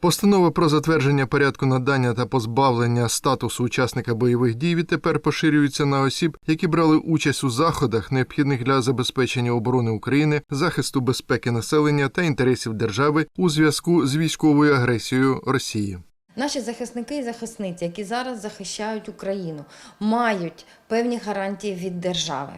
Постанова про затвердження порядку надання та позбавлення статусу учасника бойових дій відтепер поширюється на осіб, які брали участь у заходах, необхідних для забезпечення оборони України, захисту безпеки населення та інтересів держави у зв'язку з військовою агресією Росії. Наші захисники і захисниці, які зараз захищають Україну, мають певні гарантії від держави.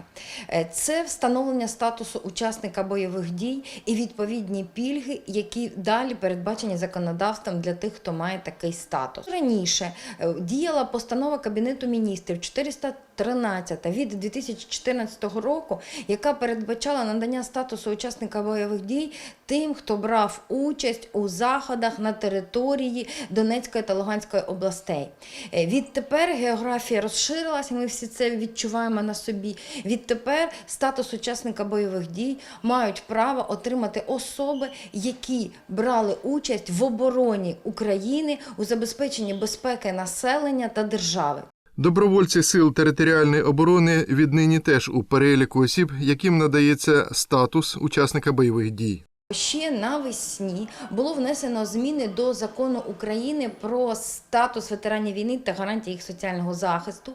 Е, Це встановлення статусу учасника бойових дій і відповідні пільги, які далі передбачені законодавством для тих, хто має такий статус. Раніше е, діяла постанова Кабінету міністрів 413 від 2014 року, яка передбачала надання статусу учасника бойових дій тим, хто брав участь у заходах на території Донецької та Луганської областей. Е, Відтепер географія розширилася, ми всі це відчуваємо на собі. Відтепер статус учасника бойових дій мають право отримати особи, які брали участь в обороні України у забезпеченні безпеки населення та держави. Добровольці сил територіальної оборони віднині теж у переліку осіб, яким надається статус учасника бойових дій. Ще навесні було внесено зміни до закону України про статус ветеранів війни та гарантії їх соціального захисту.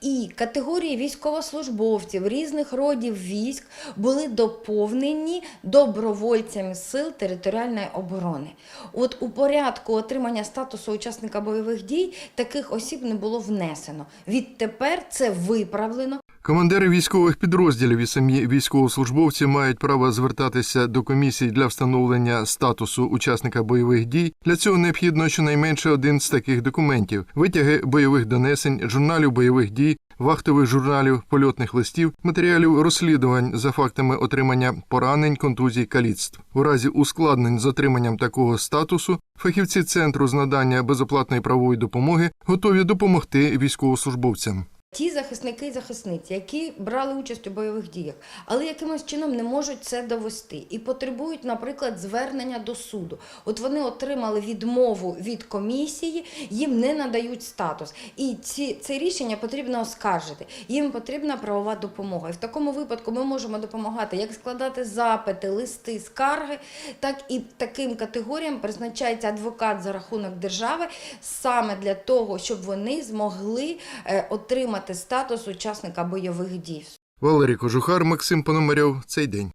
І категорії військовослужбовців різних родів військ були доповнені добровольцями сил територіальної оборони. От у порядку отримання статусу учасника бойових дій таких осіб не було внесено. Відтепер це виправлено. Командири військових підрозділів і самі військовослужбовці мають право звертатися до комісій для встановлення статусу учасника бойових дій. Для цього необхідно щонайменше один з таких документів: витяги бойових донесень, журналів бойових дій, вахтових журналів, польотних листів, матеріалів розслідувань за фактами отримання поранень, контузій, каліцтв. У разі ускладнень з отриманням такого статусу фахівці центру з надання безоплатної правової допомоги готові допомогти військовослужбовцям. Ті захисники і захисниці, які брали участь у бойових діях, але якимось чином не можуть це довести і потребують, наприклад, звернення до суду. От вони отримали відмову від комісії, їм не надають статус. І ці, це рішення потрібно оскаржити. Їм потрібна правова допомога. І в такому випадку ми можемо допомагати як складати запити, листи, скарги, так і таким категоріям призначається адвокат за рахунок держави саме для того, щоб вони змогли е, отримати статус учасника бойових дій. Валерій Кожухар, Максим Пономарьов. Цей день.